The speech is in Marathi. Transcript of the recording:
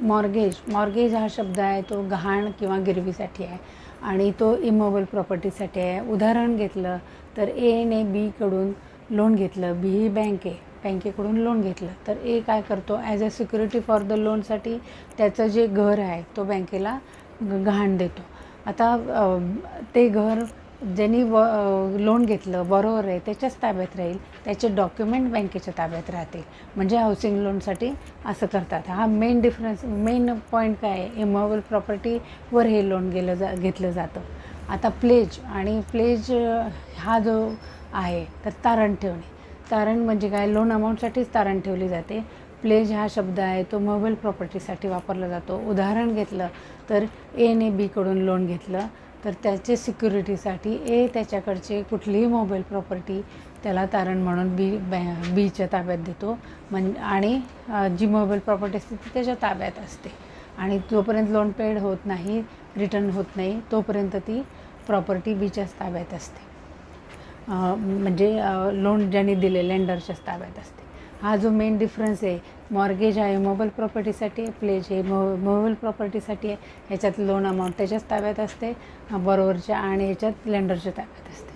मॉर्गेज मॉर्गेज हा शब्द आहे तो गहाण किंवा गिरवीसाठी आहे. आणि तो इमोबल प्रॉपर्टीसाठी आहे. उदाहरण घेतलं तर एने बीकडून लोन घेतलं. बी ही बँक आहे. बँकेकडून लोन घेतलं. तर ए काय करतो? As a security for the लोनसाठी त्याचं जे घर आहे तो बँकेला गहाण देतो. आता ते घर ज्यांनी व लोन घेतलं बरोबर आहे त्याच्याच ताब्यात राहील त्याचे डॉक्युमेंट बँकेच्या ताब्यात राहतील. म्हणजे हाऊसिंग लोनसाठी असं करतात. हा मेन डिफरन्स मेन पॉईंट काय आहे? इमोबल प्रॉपर्टीवर हे लोन गेलं जा घेतलं जातं. आता प्लेज आणि प्लेज हा जो आहे तर तारण ठेवणे. तारण म्हणजे काय? लोन अमाऊंटसाठीच तारण ठेवली जाते. प्लेज हा शब्द आहे तो मोबाईल प्रॉपर्टीसाठी वापरला जातो. उदाहरण घेतलं तर एने बीकडून लोन घेतलं. तर त्याचे सिक्युरिटीसाठी ए त्याच्याकडचे कुठलीही मोबाईल प्रॉपर्टी त्याला तारण म्हणून बी बॅ बीच्या ताब्यात देतो. म्हण आणि जी मोबाईल प्रॉपर्टी असते ती त्याच्या ताब्यात असते. आणि जोपर्यंत लोन पेड होत नाही रिटर्न होत नाही तोपर्यंत ती प्रॉपर्टी बीच्याच ताब्यात असते. म्हणजे लोन ज्यांनी दिले लेंडरच्याच ताब्यात असते. हा जो मेन डिफरन्स आहे मॉर्गेज आहे मोबाईल प्रॉपर्टीसाठी आहे प्लेज हे मो मोबाईल प्रॉपर्टीसाठी आहे. ह्याच्यात लोन अमाऊंट त्याच्याच ताब्यात असते बरोबरच्या आणि ह्याच्यात लेंडरच्या ताब्यात असते.